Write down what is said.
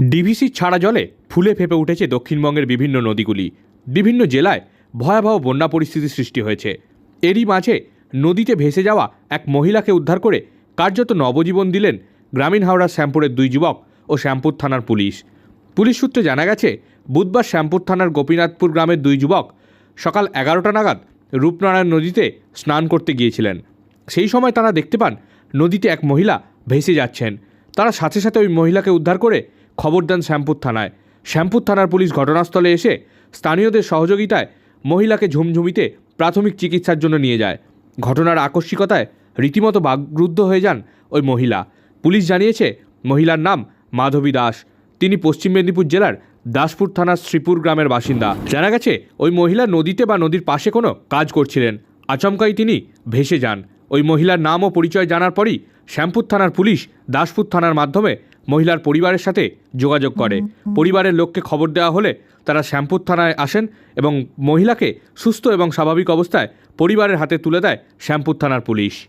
DVC ছাড়া জলে ফুলে ফেপে উঠেছে দক্ষিণবঙ্গের বিভিন্ন নদীগুলি। বিভিন্ন জেলায় ভয়াবহ বন্যা পরিস্থিতির সৃষ্টি হয়েছে। এরই মাঝে নদীতে ভেসে যাওয়া এক মহিলাকে উদ্ধার করে কার্যত নবজীবন দিলেন গ্রামীণ হাওড়ার শ্যামপুরের দুই যুবক ও শ্যামপুর থানার পুলিশ। পুলিশ সূত্রে জানা গেছে, বুধবার শ্যামপুর থানার গোপীনাথপুর গ্রামের দুই যুবক সকাল এগারোটা নাগাদ রূপনারায়ণ নদীতে স্নান করতে গিয়েছিলেন। সেই সময় তারা দেখতে পান নদীতে এক মহিলা ভেসে যাচ্ছেন। তারা সাথে সাথে ওই মহিলাকে উদ্ধার করে খবর দেন শ্যামপুর থানায়। শ্যামপুর থানার পুলিশ ঘটনাস্থলে এসে স্থানীয়দের সহযোগিতায় মহিলাকে ঝুমঝুমিতে প্রাথমিক চিকিৎসার জন্য নিয়ে যায়। ঘটনার আকস্মিকতায় রীতিমতো বাগরুদ্ধ হয়ে যান ওই মহিলা। পুলিশ জানিয়েছে, মহিলার নাম মাধবী দাস। তিনি পশ্চিম মেদিনীপুর জেলার দাসপুর থানার শ্রীপুর গ্রামের বাসিন্দা। জানা গেছে, ওই মহিলা নদীতে বা নদীর পাশে কোনো কাজ করছিলেন। আচমকাই তিনি ভেসে যান। ওই মহিলার নাম ও পরিচয় জানার পরই শ্যামপুর থানার পুলিশ দাসপুর থানার মাধ্যমে মহিলার পরিবারের সাথে যোগাযোগ করে। পরিবারের লোককে খবর দেওয়া হলে তারা শ্যাম্পুর থানায় আসেন এবং মহিলাকে সুস্থ এবং স্বাভাবিক অবস্থায় পরিবারের হাতে তুলে দেয় শ্যাম্পুর থানার পুলিশ।